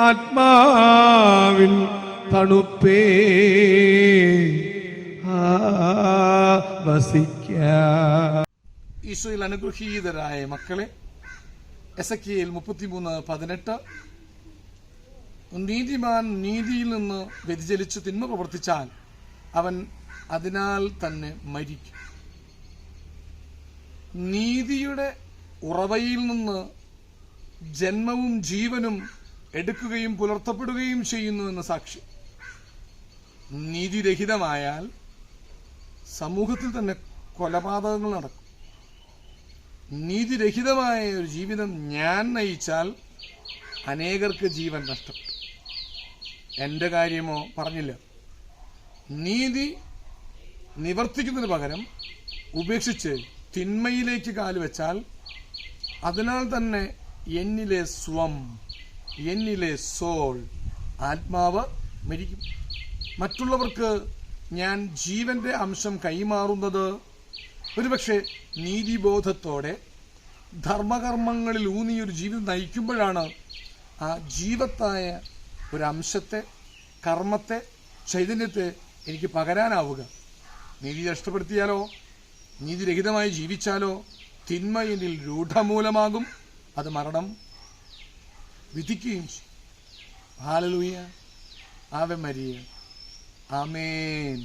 ആത്മാവിൻ തണുപ്പേ. വസിക്ക. ഈശോയിൽ അനുഗ്രഹീതരായ മക്കളെ എസ് എ മുപ്പത്തിമൂന്ന് പതിനെട്ട്. നീതിമാൻ നീതിയിൽ നിന്ന് വ്യതിചലിച്ച് തിന്മ പ്രവർത്തിച്ചാൽ അവൻ അതിനാൽ തന്നെ മരിക്കും. നീതിയുടെ ഉറവയിൽ നിന്ന് ജന്മവും ജീവനും എടുക്കുകയും പുലർത്തപ്പെടുകയും ചെയ്യുന്നു എന്ന സാക്ഷി. നീതിരഹിതമായാൽ സമൂഹത്തിൽ തന്നെ കൊലപാതകങ്ങൾ നടക്കും. നീതിരഹിതമായ ഒരു ജീവിതം ഞാൻ നയിച്ചാൽ അനേകർക്ക് ജീവൻ നഷ്ടപ്പെട്ടു എന്റെ കാര്യമോ പറഞ്ഞില്ല. നീതി നിവർത്തിക്കുന്നതിന് പകരം ഉപേക്ഷിച്ച് തിന്മയിലേക്ക് കാലുവെച്ചാൽ അതിനാൽ തന്നെ എന്നിലെ സ്വം എന്നിലെ സോൾ ആത്മാവ് മരിക്കും. മറ്റുള്ളവർക്ക് ഞാൻ ജീവന്റെ അംശം കൈമാറുന്നത് ഒരുപക്ഷെ നീതിബോധത്തോടെ ധർമ്മകർമ്മങ്ങളിൽ ഊന്നിയൊരു ജീവിതം നയിക്കുമ്പോഴാണ് ആ ജീവത്തായ ഒരു അംശത്തെ കർമ്മത്തെ ചൈതന്യത്തെ എനിക്ക് പകരാനാവുക. നീതി നഷ്ടപ്പെടുത്തിയാലോ? നീതിരഹിതമായി ജീവിച്ചാലോ? തിന്മ എന്നിൽ രൂഢമൂലമാകും അത് മരണം. വിധിക്കുകയും ചെയ്യും ഹാലലൂയ ആവെ മരിയ ആമേൻ